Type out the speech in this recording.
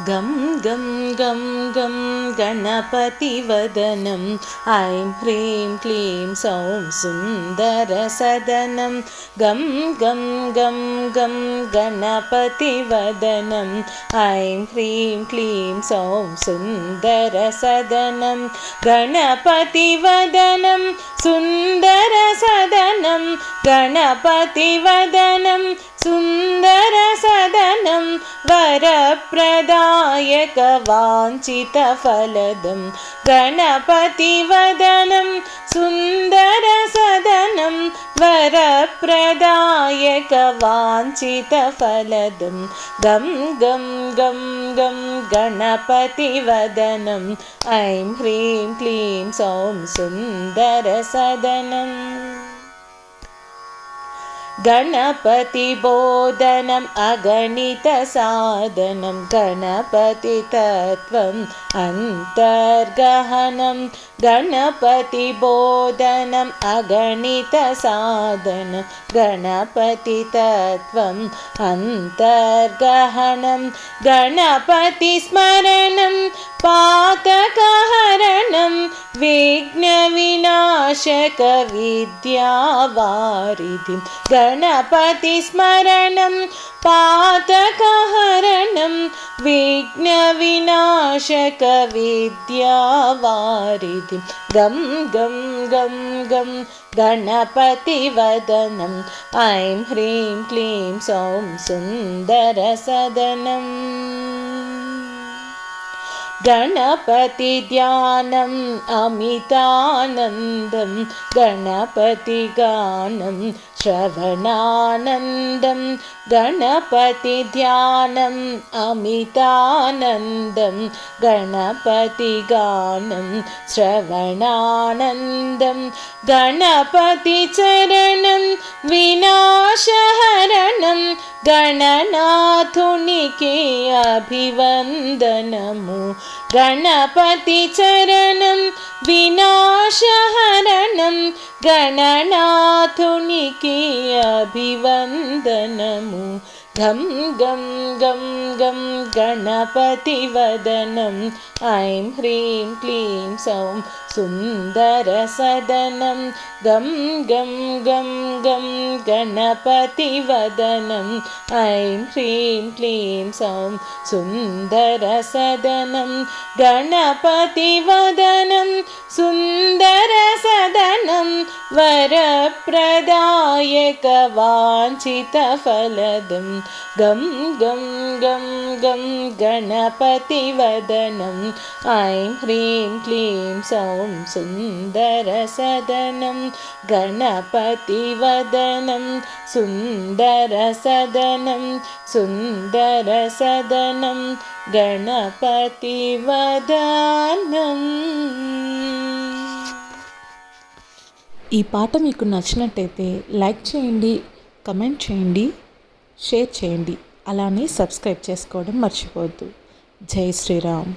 गं गं गं गं गणपतिवदनम् ऐं ह्रीं क्लीं सौं सुन्दरसदनं। गं गं गं गं गणपतिवदनम् ऐं ह्रीं क्लीं सौं सुन्दरसदनं। गणपतिवदनं सुन्दरसदनं। गणपतिवदनं सुन्दरसदनं वरप्रदायकवाञ्छितफलदं गणपतिवदनं सुन्दरसदनं वरप्रदायकवाञ्छितफलदं गं गं गं गं गणपतिवदनम् ऐं ह्रीं क्लीं सौं सुन्दरसदनम् गणपतिबोधनम् अगणितसाधनं गणपतितत्त्वम् अन्तर्गहनं गणपतिबोधनम् अगणितसाधनं गणपतितत्त्वम् अन्तर्गहनं गणपतिस्मरणं पातकहरणं विघ्नविनाशकविद्यावारिधिं गणपतिस्मरणं पातकहरणं विघ्नविनाशकविद्यावारिधिं। गं गं गं गं गणपतिवदनम् ऐं ह्रीं क्लीं सौं सुन्दरसदनम् गणपतिध्यानम् अमितानन्दं गणपतिगानं श्रवणानन्दं गणपतिध्यानम् अमितानन्दं गणपतिगानं श्रवणानन्दं गणपतिचरणं विनाशहरणं गणनाथुनिके अभिवन्दनमु गणपतिचरणं विनाशहरणं गणनाथुनिके अभिवन्दनमु गं गं गं गं गणपतिवदनम् ऐं ह्रीं क्लीं सौं सुन्दरसदनं। गं गं गं गं गणपतिवदनम् ऐं ह्रीं क्लीं सौं सुन्दरसदनं। गणपतिवदनं सुन्दरसदनं। वरप्रदायकवाञ्छितफलदं గం గం గం గం గణపతి వదనం. ఐం హ్రీం క్లీం సౌం సుందరసదనం సుందర సుందరసదనం సుందరసదనం గణపతివదనం ఈ పాట మీకు నచ్చినట్టయితే లైక్ చేయండి కమెంట్ చేయండి. షేర్ చేయండి. అలానే సబ్స్క్రైబ్ చేసుకోవడం మర్చిపోవద్దు. జై శ్రీరామ్.